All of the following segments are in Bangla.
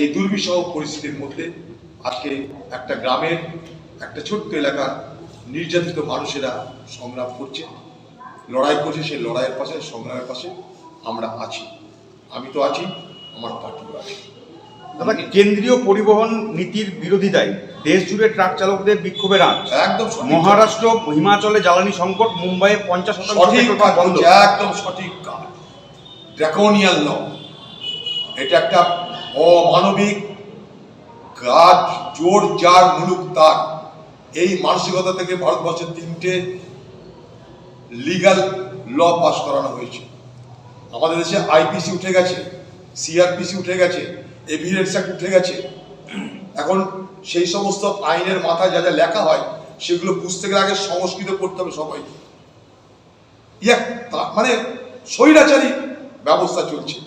এই দুর্বিষহ পরিস্থিতির মধ্যে আজকে একটা গ্রামের একটা ছোট্ট এলাকার নির্যাতিত মানুষেরা সংগ্রাম করছে। লড়াই করছে সেই লড়াইয়ের পাশে সংগ্রামের পাশে আমরা আছি। আমি তো আছি আমার পার্টিও আছে। দাদা কেন্দ্রীয় পরিবহন নীতির বিরোধিতায় দেশ জুড়ে ট্রাক চালকদের বিক্ষোভের আঁচ। একদম মহারাষ্ট্র হিমাচলে জ্বালানি সংকট মুম্বাইয়ে পঞ্চাশ শতাংশ একদম সঠিক কাজ। ড্রাকোনিয়াল ল এটা একটা অমানবিক কাজ, জোর যার মুলুক, তার। এই মানসিকতা থেকে ভারতবর্ষের তিনটে লিগাল ল পাস করানো হয়েছে। আমাদের দেশে আইপিসি উঠে গেছে সিআরপিসি উঠে গেছে এভিডেন্স অ্যাক্ট উঠে গেছে। এখন সেই সমস্ত আইনের মাথায় যা যা লেখা হয়, সেগুলো বুঝতে গেলে আগে সংস্কৃত করতে হবে ইয়া, তা- মানে স্বৈরাচারী ব্যবস্থা চলছে।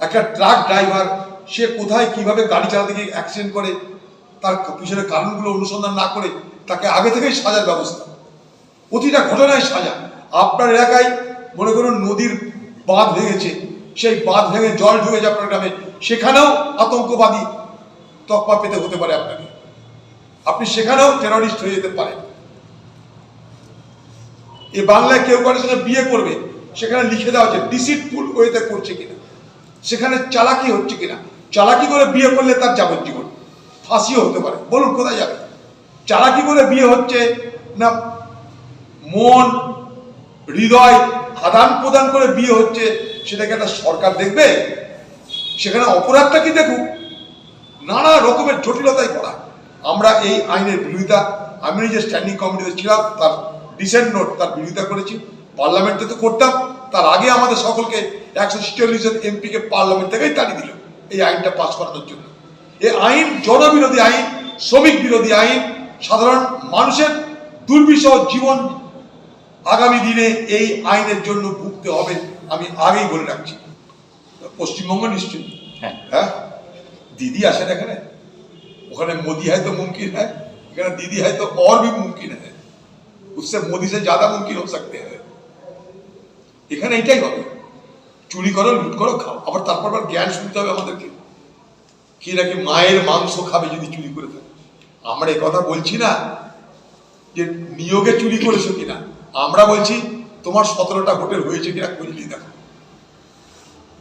একটা ট্রাক ড্রাইভার সে কোথায় কীভাবে গাড়ি চালাতে গিয়ে অ্যাক্সিডেন্ট করে, তার পিছনে কারণগুলো অনুসন্ধান না করে তাকে আগে থেকেই সাজার ব্যবস্থা। প্রতিটা ঘটনায় সাজা। আপনার এলাকায় মনে করুন নদীর বাঁধ ভেঙেছে, সেই বাঁধ ভেঙে জল ঢুকে যায় আপনার গ্রামে, সেখানেও আতঙ্কবাদী তকপা পেতে হতে পারে আপনাকে। আপনি সেখানেও টেররিস্ট হয়ে যেতে পারেন। এ বাংলায় কেউ কারোর সঙ্গে বিয়ে করবে, সেখানে লিখে দেওয়া আছে ডিসিটফুল ওয়েতে করছে কিনা, সেখানে চালাকি হচ্ছে কিনা চালাকি করে বিয়ে করলে তার যাবজ্জীবন। ফাঁসিও হতে পারে। বলুন, কোথায় যাবে? চালাকি করে বিয়ে হচ্ছে না, মন, হৃদয় আদান প্রদান করে বিয়ে হচ্ছে, সেটাকে একটা সরকার দেখবে? সেখানে অপরাধটা কি দেখুক? নানা রকমের জটিলতায় করা। আমরা এই আইনের বিরোধিতা, আমি যে স্ট্যান্ডিং কমিটিতে ছিলাম, তার ডিসেন্ট নোট তার বিরোধিতা করেছি। পার্লামেন্টে তো করতাম। তার আগে আমাদের সকলকে একশো ছিচল্লিশ জন এমপিকে পার্লামেন্ট থেকেই তাড়িয়ে দিল। এই আইনটা পাস করানোর জন্য এই আইন জনবিরোধী আইন শ্রমিক বিরোধী আইন সাধারণ মানুষের দুর্বিষহ জীবন আগামী দিনে এই আইনের জন্য ভুগতে হবে আমি আগেই বলে রাখছি পশ্চিমবঙ্গ নিশ্চয়ই হ্যাঁ। হ্যাঁ दीदी आशा रख रहे ওখানে मोदी है तो मुमकिन है এখানে दीदी है तो और भी मुमकिन है उससे मोदी से ज्यादा मुमकिन हो सकते हैं এখানে এটাই হবে চুরি করো, লুট করো, খাও। আবার তারপর আবার জ্ঞান শুনতে হবে আমাদেরকে। কি নাকি মায়ের মাংস খাবে যদি চুরি করে থাকে। আমরা এ কথা বলছি না যে নিয়োগে চুরি করেছ কিনা। আমরা বলছি তোমার সতেরোটা হোটেল হয়েছে কিনা খুঁজলি দেখো।